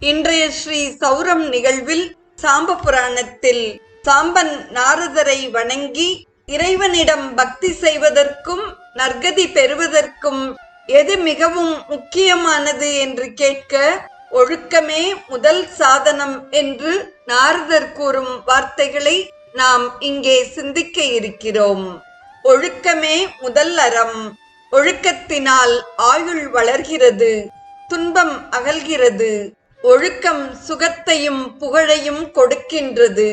இன்றைய ஸ்ரீ சௌரம் நிகழ்வில் சாம்ப புராணத்தில் சாம்பன் நாரதரை வணங்கி இறைவனிடம் பக்தி செய்வதற்கும் நற்கதி பெறுவதற்கும் எது மிகவும் முக்கியமானது என்று கேட்க ஒழுக்கமே முதல் சாதனம் என்று நாரதர் கூறும் வார்த்தைகளை நாம் இங்கே சிந்திக்க இருக்கிறோம். ஒழுக்கமே முதல் அறம். ஒழுக்கத்தினால் ஆயுள் வளர்கிறது. துன்பம் அகல்கிறது. ஒழுக்கம் சுகத்தையும் புகழையும் கொடுக்கின்றது.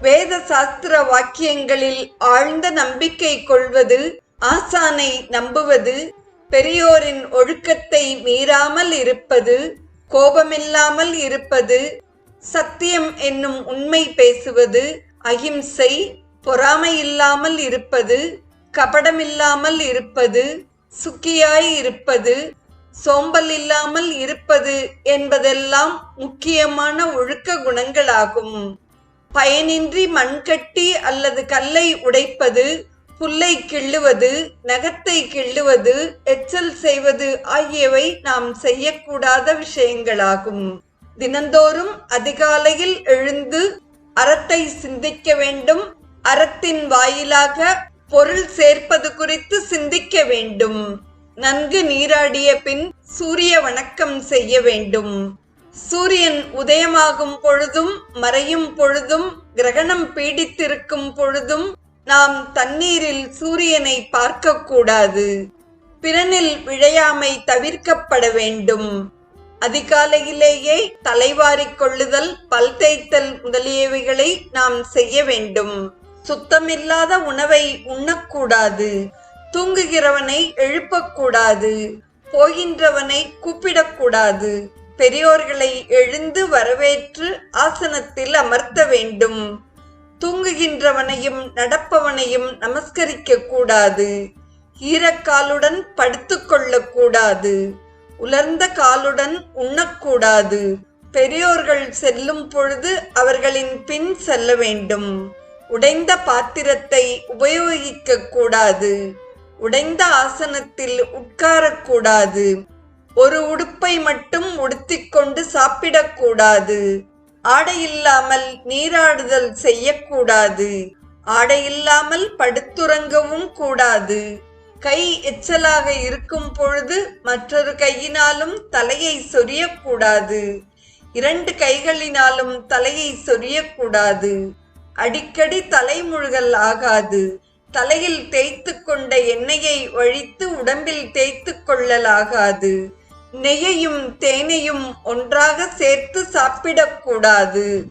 வேத சாஸ்திர வாக்கியங்களில் ஆழ்ந்த நம்பிக்கை கொள்வது ஆசானை நம்புவது பெரியோரின் ஒழுக்கத்தை மீறாமல் இருப்பது கோபமில்லாமல் இருப்பது சத்தியம் என்னும் உண்மை பேசுவது அகிம்சை பொறாமை இல்லாமல் இருப்பது கபடமில்லாமல் இருப்பது சுக்கியாய் இருப்பது சோம்பல் இல்லாமல் இருப்பது என்பதெல்லாம் முக்கியமான ஒழுக்க குணங்களாகும். பயனின்றி மண்கட்டி அல்லது கல்லை உடைப்பது புல்லை கிள்ளுவது நகத்தை கிள்ளுவது எச்சல் செய்வது ஆகியவை நாம் செய்யக்கூடாத விஷயங்களாகும். தினந்தோறும் அதிகாலையில் எழுந்து அறத்தை சிந்திக்க வேண்டும். அறத்தின் வாயிலாக பொருள் சேர்ப்பது குறித்து சிந்திக்க வேண்டும். நன்கு நீராடிய பின் சூரிய வணக்கம் செய்ய வேண்டும். சூரியன் உதயமாகும் பொழுதும் மறையும் பொழுதும் கிரகணம் பீடித்திருக்கும் பொழுதும் நாம் தண்ணீரில் சூரியனை பார்க்கக்கூடாது. பிறனில் விழையாமை தவிர்க்கப்பட வேண்டும். அதிகாலையிலேயே தலைவாரிக் கொள்ளுதல் பல் தேய்த்தல் முதலியவைகளை நாம் செய்ய வேண்டும். சுத்தமில்லாத உணவை உண்ணக்கூடாது. தூங்குகிறவனை எழுப்பக்கூடாது போகின்றவனை கூப்பிடக்கூடாது. பெரியோர்களை எழுந்து வரவேற்று ஆசனத்தில் அமர்த்த வேண்டும். தூங்குகின்றவனையும் நடப்பவனையும் நமஸ்கரிக்க கூடாது ஈரக்காலுடன் படுத்துக்கொள்ள கூடாது உலர்ந்த காலுடன் உண்ணக்கூடாது. பெரியோர்கள் செல்லும் பொழுது அவர்களின் பின் செல்ல வேண்டும். உடைந்த பாத்திரத்தை உபயோகிக்க கூடாது உடைந்த ஆசனத்தில் உட்காரக்கூடாது. ஒரு உடுப்பை மட்டும் உடுத்திக்கொண்டு சாப்பிடக்கூடாது. ஆடையில்லாமல் நீராடுதல் செய்யக்கூடாது. ஆடையில்லாமல் படுத்துறங்கவும் கூடாது. கை எச்சலாக இருக்கும் பொழுது மற்றொரு கையினாலும் தலையை சொரியக்கூடாது. இரண்டு கைகளினாலும் தலையை சொரியக்கூடாது. அடிக்கடி தலைமுழுகல் ஆகாது. தலையில் தேய்த்து கொண்ட எண்ணெயை வழித்து உடம்பில் தேய்த்து கொள்ளலாகாது. நெய்யையும் தேனையும் ஒன்றாக சேர்த்து சாப்பிடக்கூடாது.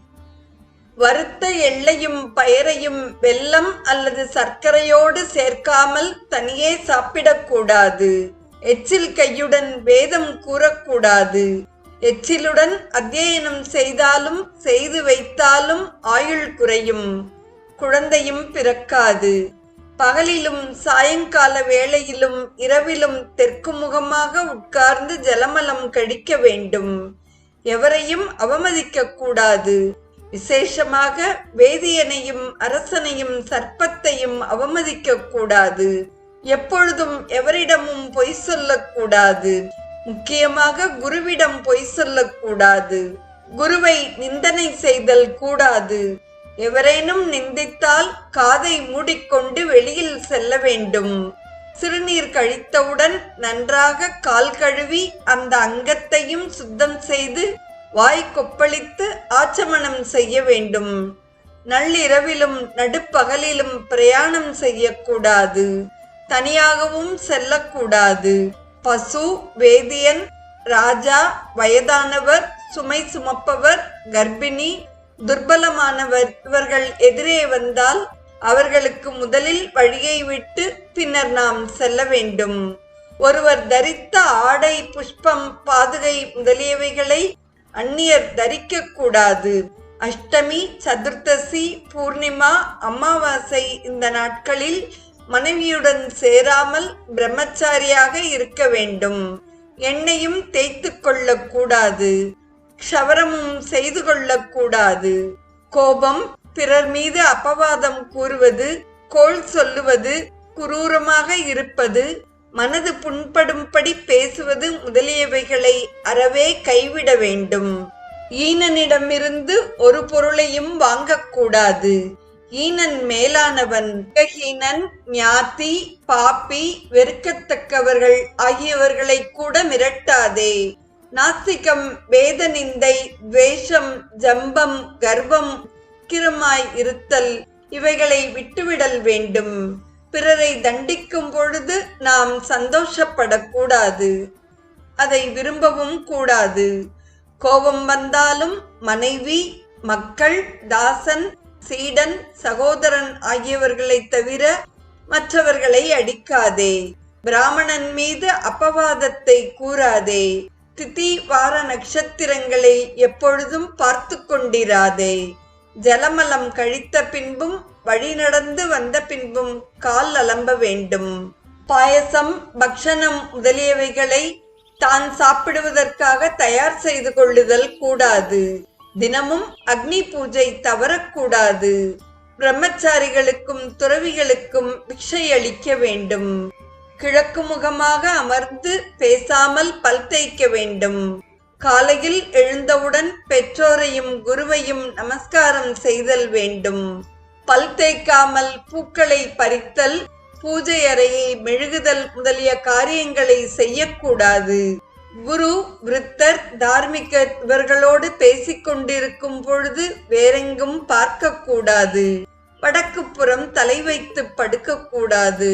வறுத்த எள்ளையும் பயரையும் வெல்லம் அல்லது சர்க்கரையோடு சேர்க்காமல் தனியே சாப்பிடக்கூடாது. எச்சில் கையுடன் வேதம் கூறக்கூடாது. எச்சிலுடன் அத்தியனம் செய்தாலும் செய்து வைத்தாலும் ஆயுள் குறையும். குழந்தையும் பிறக்காது. பகலிலும் சாயங்கால வேளையிலும் இரவிலும் தெற்கு முகமாக உட்கார்ந்து ஜலமலம் கழிக்க வேண்டும். எவரையும் அவமதிக்க கூடாது. விசேஷமாக வேதியனையும் அரசனையும் சர்ப்பத்தையும் அவமதிக்க கூடாது. எப்பொழுதும் எவரிடமும் பொய் சொல்லக்கூடாது முக்கியமாக குருவிடம் பொய் சொல்லக்கூடாது குருவை நிந்தனை செய்தல் கூடாது. எவரேனும் நிந்தித்தால் காதை மூடிக்கொண்டு வெளியில் செல்ல வேண்டும். சிறுநீர் கழித்தவுடன் நன்றாக கால் கழுவி அந்த அங்கத்தையும் சுத்தம் செய்து வாய் கொப்பளித்து ஆச்சமனம் செய்ய வேண்டும். நள்ளிரவிலும் நடுப்பகலிலும் பிரயாணம் செய்யக்கூடாது. தனியாகவும் செல்லக்கூடாது. பசு வேதியன் ராஜா வயதானவர் சுமை சுமப்பவர் கர்ப்பிணி துர்பலமானவர் இவர்கள் எதிரே வந்தால் அவர்களுக்கு முதலில் வழியை விட்டு பின்னர் நாம் செல்ல வேண்டும். ஒருவர் தரித்த ஆடை புஷ்பம் பாதுகை முதலியவைகளை அந்நியர் தரிக்க கூடாது. அஷ்டமி சதுர்த்தசி பூர்ணிமா அமாவாசை இந்த நாட்களில் மனைவியுடன் சேராமல் பிரம்மச்சாரியாக இருக்க வேண்டும். எண்ணெயும் தேய்த்து கொள்ளக்கூடாது க்ஷவரமும் செய்து கொள்ளக்கூடாது. கோபம் பிறர் மீது அபவாதம் கூறுவது கோள் சொல்லுவது குரூரமாக இருப்பது மனது புண்படும்படி பேசுவது முதலியவைகளை அறவே கைவிட வேண்டும். ஈனனிடமிருந்து ஒரு பொருளையும் வாங்கக்கூடாது. ஈனன் மேலானவன் ஹீனன் ஞாத்தி பாப்பி வெறுக்கத்தக்கவர்கள் ஆகியவர்களை கூட மிரட்டாதே. நாஸ்திகம் வேத நிந்தை துவேஷம் ஜம்பம் கர்வம் கிரமாய் இருத்தல் இவைகளை விட்டுவிடல் வேண்டும். பிறரை தண்டிக்கும் பொழுது நாம் சந்தோஷப்படக்கூடாது. அதை விரும்பவும் கூடாது. கோபம் வந்தாலும் மனைவி மக்கள் தாசன் சீடன் சகோதரன் ஆகியவர்களை தவிர மற்றவர்களை அடிக்காதே. பிராமணன் மீது அப்பவாதத்தை கூறாதே. திதி வார நட்சத்திரங்களை எப்பொழுதும் பார்த்து கொண்டிராதே ஜலமலம் கழித்த பின்பும் வழி நடந்து வந்த பின்பும் கால் அலம்ப வேண்டும். பாயசம் பக்ஷணம் முதலியவைகளை தான் சாப்பிடுவதற்காக தயார் செய்து கொள்ளுதல் கூடாது. தினமும் அக்னி பூஜை தவறக்கூடாது. பிரம்மச்சாரிகளுக்கும் துறவிகளுக்கும் பிக்ஷை அளிக்க வேண்டும். கிழக்கு முகமாக அமர்ந்து பேசாமல் பல் தேய்க்க வேண்டும். காலையில் எழுந்தவுடன் பெற்றோரையும் குருவையும் நமஸ்காரம் செய்தல் வேண்டும். பல் தேய்க்காமல் பூக்களை பறித்தல் பூஜை அறையை மெழுகுதல் முதலிய காரியங்களை செய்யக்கூடாது. குரு விருத்தர் தார்மிக இவர்களோடு பேசிக் கொண்டிருக்கும் பொழுது வேறெங்கும் பார்க்கக்கூடாது. வடக்கு புறம் தலை வைத்து படுக்கக்கூடாது.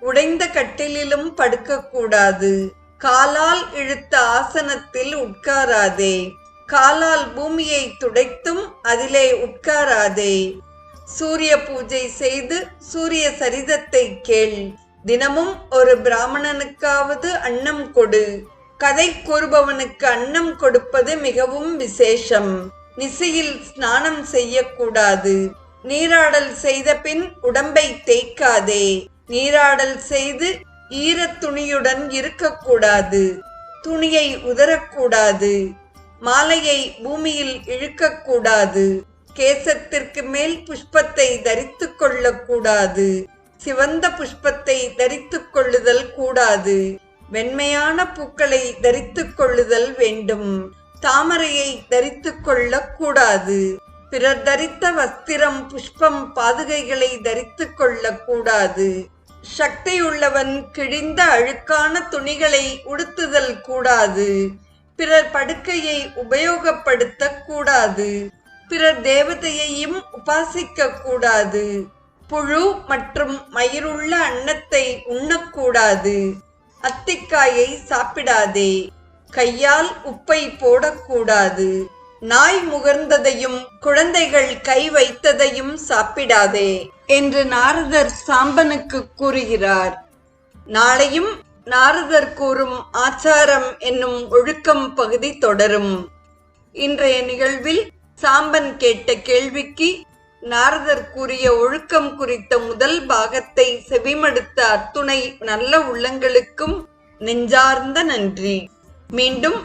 உடைந்த கட்டிலிலும் படுக்கக்கூடாது. காலால் இழுத்த ஆசனத்தில் உட்காராதே. காலால் பூமியை துடைத்தும் அதிலே உட்காராதே. சூரிய பூஜை செய்து சூரிய சரிதத்தை கேள். தினமும் ஒரு பிராமணனுக்காவது அன்னம் கொடு. கதை கூறுபவனுக்கு அன்னம் கொடுப்பது மிகவும் விசேஷம். நிசையில் ஸ்நானம் செய்யக்கூடாது. நீராடல் செய்த பின் உடம்பை தேய்க்காதே. நீராடல் செய்து ஈரத் துணியுடன் இருக்கக்கூடாது. துணியை உதறக்கூடாது. மாலையை பூமியில் இழுக்கக்கூடாது. கேசத்திற்கு மேல் புஷ்பத்தை தரித்து கொள்ளக்கூடாது. சிவந்த புஷ்பத்தை தரித்து கொள்ளுதல் கூடாது. வெண்மையான பூக்களை தரித்து கொள்ளுதல் வேண்டும். தாமரையை தரித்து கொள்ளக்கூடாது பிறர் தரித்த வஸ்திரம் புஷ்பம் பாதுகைகளை தரித்து கொள்ளக்கூடாது சக்தியுள்ளவன் கிழிந்த அழுக்கான துணிகளை உடுத்துதல் கூடாது. பிறர் படுக்கையை உபயோகப்படுத்த கூடாது. பிறர் தேவதையையும் உபாசிக்க கூடாது. புழு மற்றும் மயிருள்ள அன்னத்தை உண்ணக்கூடாது. அத்திக்காயை சாப்பிடாதே. கையால் உப்பை போடக்கூடாது. நாய் முகர்ந்ததையும் குழந்தைகள் கை வைத்ததையும் சாப்பிடாதே என்று நாரதர் சாம்பனுக்கு கூறுகிறார். நாளையும் நாரதர் கூறும் ஆச்சாரம் என்னும் ஒழுக்கம் பகுதி தொடரும். இன்றைய நிகழ்வில் சாம்பன் கேட்ட கேள்விக்கு நாரதர் கூறிய ஒழுக்கம் குறித்த முதல் பாகத்தை செவிமடுத்த அத்துணை நல்ல உள்ளங்களுக்கும் நெஞ்சார்ந்த நன்றி. மீண்டும்